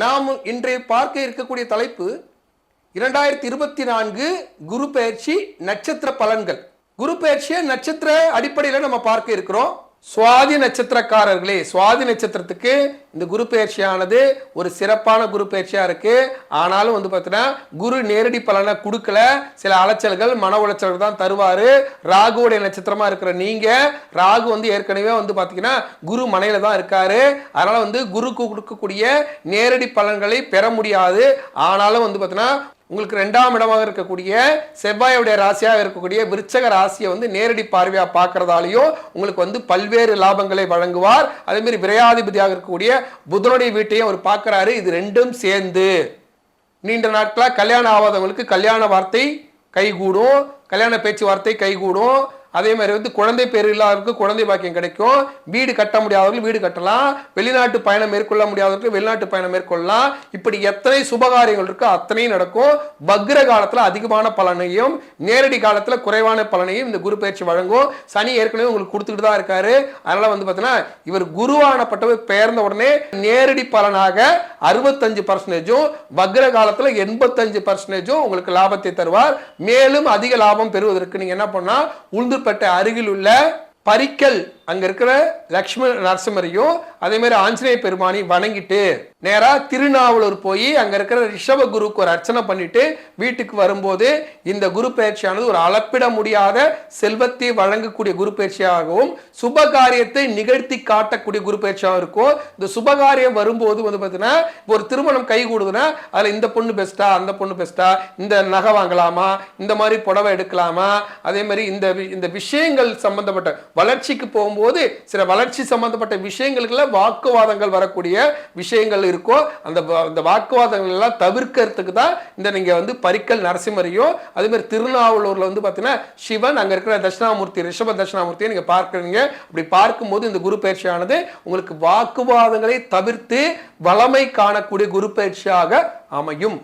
நாம் இன்றைய பார்க்க இருக்கக்கூடிய தலைப்பு இரண்டாயிரத்தி இருபத்தி நான்கு குரு பயிற்சி நட்சத்திர பலன்கள். குரு பயிற்சியை நட்சத்திர அடிப்படையில் நம்ம பார்க்க இருக்கிறோம். சுவாதி நட்சத்திரக்காரர்களே சுவாதி நட்சத்திரத்துக்கு இந்த குரு பயிற்சியானது ஒரு சிறப்பான குரு பயிற்சியாக இருக்குது ஆனாலும் வந்து பார்த்தீங்கன்னா குரு நேரடி பலனை கொடுக்கல. சில அலைச்சல்கள் மன உளைச்சல்கள் தான் தருவார். ராகுவுடைய நட்சத்திரமாக இருக்கிற நீங்கள் ராகு வந்து ஏற்கனவே வந்து பார்த்தீங்கன்னா குரு மனையில் தான் இருக்கார். அதனால் வந்து குருக்கு கொடுக்கக்கூடிய நேரடி பலன்களை பெற முடியாது. ஆனாலும் வந்து பார்த்தீங்கன்னா உங்களுக்கு ரெண்டாம் இடமாக இருக்கக்கூடிய செவ்வாயுடைய ராசியாக இருக்கக்கூடிய விருச்சக ராசியை வந்து நேரடி பார்வையாக பார்க்கறதாலையும் உங்களுக்கு வந்து பல்வேறு லாபங்களை வழங்குவார். அதேமாரி விரையாதிபதியாக இருக்கக்கூடிய புதனுடைய வீட்டையும் அவர் பார்க்குறாரு. இது ரெண்டும் சேர்ந்து நீண்ட நாட்களாக கல்யாணம் ஆகாதவங்களுக்கு கல்யாண வார்த்தை கைகூடும். கல்யாண பேச்சுவார்த்தை கைகூடும். அதே மாதிரி வந்து குழந்தை பேர் இல்லாதவருக்கு குழந்தை பாக்கியம் கிடைக்கும். வீடு கட்ட முடியாதவர்கள் வீடு கட்டலாம். வெளிநாட்டு பயணம் மேற்கொள்ள முடியாதவர்கள் வெளிநாட்டு பயணம் மேற்கொள்ளலாம். இப்படி எத்தனை சுபகாரியங்கள் இருக்கோ அத்தனையும் நடக்கும். பக்ர காலத்தில் அதிகமான பலனையும் நேரடி காலத்தில் குறைவான பலனையும் இந்த குரு பயிற்சி வழங்கும். சனி ஏற்கனவே உங்களுக்கு கொடுத்துக்கிட்டு தான் இருக்காரு. அதனால வந்து பார்த்தீங்கன்னா இவர் குருவானப்பட்டவர் பெயர்ந்த உடனே நேரடி பலனாக அறுபத்தஞ்சு பர்சன்டேஜும் வக்ர காலத்தில் எண்பத்தஞ்சு பர்சன்டேஜும் உங்களுக்கு லாபத்தை தருவார். மேலும் அதிக லாபம் பெறுவதற்கு நீங்கள் என்ன பண்ணால் உளுந்துப்பேட்டை அருகில் உள்ள பரிக்கல் அங்க இருக்கிற லக்ஷ்மண நரசிம்மரையும் அதே மாதிரி ஆஞ்சநேய பெருமானி வணங்கிட்டு நேரா திருநாவலூர் போய் அங்க இருக்கிற ரிஷப குருக்கு ஒரு அர்ச்சனை பண்ணிட்டு வீட்டுக்கு வரும்போது இந்த குரு பயிற்சியானது ஒரு அளப்பிட முடியாத செல்வத்தை வழங்கக்கூடிய குரு பயிற்சியாகவும் சுப காரியத்தை நிகழ்த்தி காட்டக்கூடிய குரு பயிற்சியாகவும் இருக்கும். இந்த சுபகாரியம் வரும்போது வந்து பார்த்தீங்கன்னா ஒரு திருமணம் கை கூடுதுன்னா அதில் இந்த பொண்ணு பெஸ்ட்டா அந்த பொண்ணு பெஸ்ட்டா இந்த நகை வாங்கலாமா இந்த மாதிரி புடவை எடுக்கலாமா அதே மாதிரி இந்த இந்த விஷயங்கள் சம்பந்தப்பட்ட வளர்ச்சிக்கு போகும்போது சில வளர்ச்சி சம்பந்தப்பட்ட விஷயங்களுக்குலாம் வாக்குவாதங்கள் வரக்கூடிய விஷயங்கள் இருக்கோ அந்த அந்த வாக்குவாதங்கள் எல்லாம் தவிர்க்கிறதுக்கு தான் இந்த நீங்கள் வந்து பரிக்கல் நரசிம்மரையும் அதேமாதிரி திருநாவலூரில் வந்து பார்த்தீங்கன்னா சிவன் அங்கே இருக்கிற தட்சிணாமூர்த்தி ரிஷப தட்சிணாமூர்த்தியை நீங்கள் பார்க்குறீங்க. அப்படி பார்க்கும்போது இந்த குரு பயிற்சியானது உங்களுக்கு வாக்குவாதங்களை தவிர்த்து வளமை காணக்கூடிய குரு பயிற்சியாக அமையும்.